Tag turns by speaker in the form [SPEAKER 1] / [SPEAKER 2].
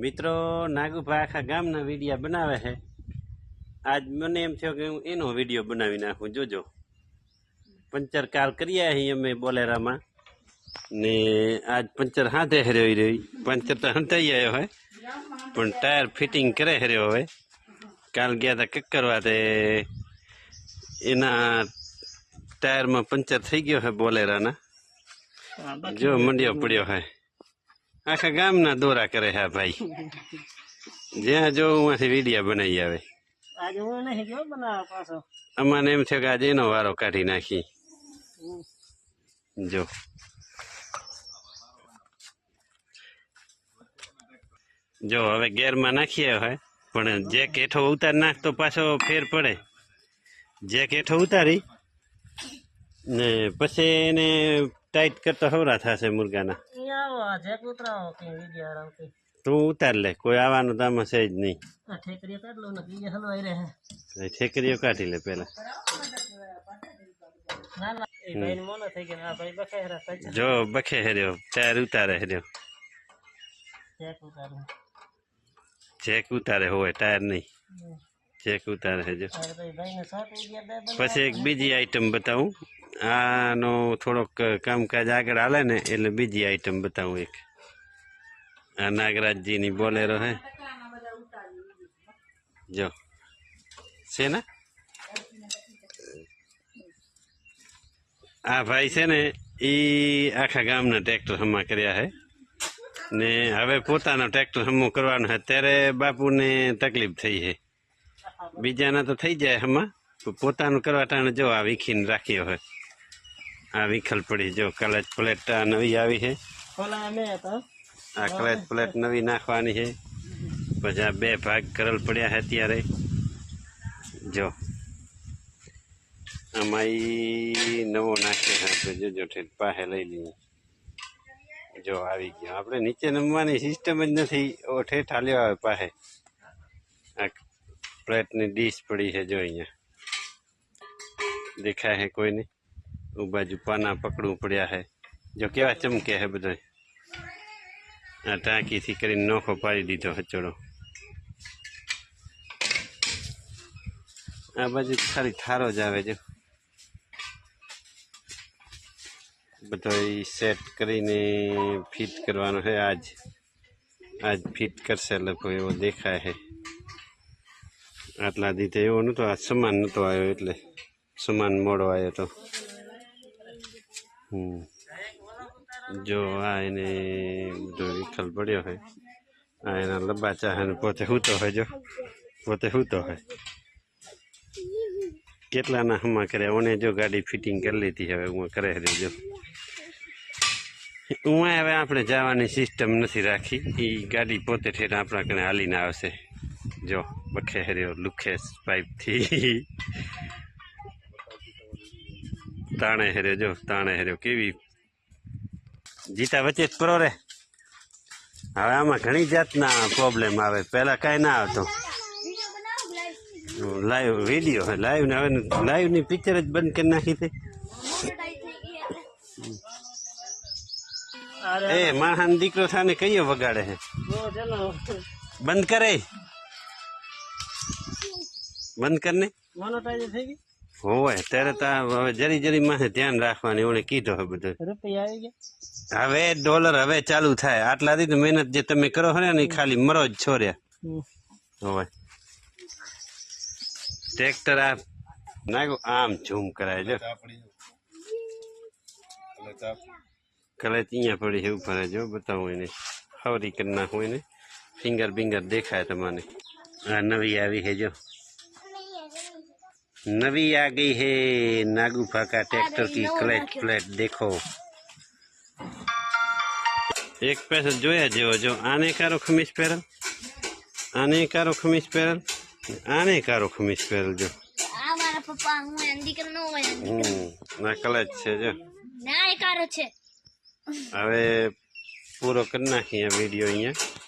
[SPEAKER 1] મિત્રો નાગુભા આખા ગામના વિડીયા બનાવે છે. આજ મને એમ થયો કે હું એનો વીડિયો બનાવી નાખું જોજો. પંચર કાલ કરીએ અહીં અમે બોલેરામાં. ને આજ પંચર હાથે હર્યો રહી. પંચર તો હંતાઈ આવ્યો હોય પણ ટાયર ફિટિંગ કરે હર્યો હવે કાલ ગયા હતા કક્કરવા તે એના ટાયરમાં પંચર થઈ ગયો છે બોલેરાના. જો મંડ્યો પડ્યો હોય આખા ગામના દોરા કરે હા ભાઈ. જ્યાં જો ઉમાંથી વિડીયા બનાવી આવે.
[SPEAKER 2] આજે હું નહીં ગયો બનાવવા પાછો.
[SPEAKER 1] અમાને એમ છે કે આજે એનો વારો કાઢી નાખી. જો. જો હવે ગેરમાં નાખીએ હોય પણ જે કેઠો ઉતાર નાખ તો પાછો ફેર પડે. જે કેઠો ઉતારી ને પછી એને ટાઈટ કરતો હવરા થશે મુરગાના.
[SPEAKER 2] અહીંયા આવો આ ઉતરાવો કે વીડિયો આરામથી
[SPEAKER 1] તું ઉતાર લે કોઈ આવવાનું તો આમાં છે જ નહીં.
[SPEAKER 2] ઠેકરીઓ કાઢ લઉં ને બીજે હલવાઈ રહે.
[SPEAKER 1] ઠેકરીઓ કાઢી લે પેલા જો બખે હેર્યો ટાયર ઉતારે હેર્યો ચેક ઉતારે. હોય ટાયર નહીં. ચેક ઉતારે હેજો પછી એક બીજી આઈટમ બતાવું. આનો થોડોક કામકાજ આગળ હાલે ને, એટલે બીજી આઈટમ બતાવું એક. આ નાગરાજજીની બોલેરો હે. જો. છે ને? આ ભાઈ છે ને એ આખા ગામના ટ્રેક્ટર હમા કર્યા છે ને હવે પોતાનો ટ્રેક્ટર હમો કરવાનો હે. ત્યારે બાપુને તકલીફ થઈ છે બીજાના તો થઈ જાય હમા. પોતાનું કરવા ટાણે જો આ વીખીને રાખ્યો હોય આ વિખલ પડી જો કલચ પ્લેટ નવી આવી છે. આ કલચ પ્લેટ નવી નાખવાની છે. પછી આ બે ભાગ કરેલ પડ્યા છે ત્યારે જો. આમાં ઈ નવો નાખ્યો છે. આપણે જોજો ઠેઠ પાસે લઈ લઈએ. જો આવી ગયો. આપણે નીચે નમવાની સિસ્ટમ જ નથી. ઓ ઠેઠ હાલ્યો આવે પાસે. આ પ્લેટની ડીશ પડી છે જો અહીંયા. દેખાય છે કોઈને? બાજુ પાના પકડવું પડ્યા છે જો કેવા ચમકે છે બધા આ ટાંકીથી કરીને નોખો પાડી દીધો હચોડો. આ બાજુ ખાલી થારો જ આવે જો. બધો સેટ કરીને ફિટ કરવાનો છે આજ. આજ ફિટ કરશે લખો એવો દેખાય છે આટલા દીધે એવો નહોતો, આ સમાન નહોતો આવ્યો એટલે. સમાન મોડો આવ્યો તો. હમ જો આ એને બધો વિખલ પડ્યો હોય આ એના લંબા ચાહે પોતે હૂતો હોય જો પોતે હૂતો હોય કેટલાના હમા કર્યા ઓને જો ગાડી ફિટિંગ કરી લીધી હવે હું કરે જો હું હવે આપણે જવાની સિસ્ટમ નથી રાખી એ ગાડી પોતે ઠેર આપણા કને હાલીને આવશે જો બખે હર્યો લુખેસ પાઇપથી તાણે હેર્યો જો તાણે હર્યો. કેવી? જીતા વચ્ચે જ પરો રે. હવે આમાં ઘણી જાતના પ્રોબ્લેમ આવે. પહેલાં કાંઈ ના આવતો. લાઈવ વીડિયો લાઈવ ને હવે લાઈવની પિક્ચર જ બંધ કરી નાખી છે. એ માણસ દીકરો થાને કયો વગાડે છે? બંધ કરે બંધ કરને
[SPEAKER 2] મોનોટાઈઝ થઈ ગઈ?
[SPEAKER 1] હોય ત્યારે તો હવે જરી જરી માથે ધ્યાન રાખવાની ઓણે કીધો હવે બધું.
[SPEAKER 2] રૂપિયા આવી ગયા?
[SPEAKER 1] હવે ડોલર હવે ચાલુ થાય. આટલાથી તો મહેનત જે તમે કરો છો ને ખાલી મરો જ છોર્યા. હોય ટ્રેક્ટર આ આમ ઝૂમ કરાય જો. કલચ અહીંયા પડી એવું ભરે જો બતાવું એને. હવરી કરી નાખું એને. ફિંગર બિંગર દેખાય તમને આ નવી આવી છે જો. નવી आ गई है नागू फाका ट्रैक्टर की क्लच प्लेट देखो એક પેસે જોયા જેવો જો આને કારો ખમીસ પહેરલ આને કારો ખમીસ પહેરલ આને કારો ખમીસ પહેરલ જો
[SPEAKER 3] આ મારા પપ્પા હું એના દીકરો નો હોય
[SPEAKER 1] હમ આ કલચ છે જો
[SPEAKER 3] ના એ કારો છે
[SPEAKER 1] હવે પૂરો કરી નાખીએ વિડીયો અહીંયા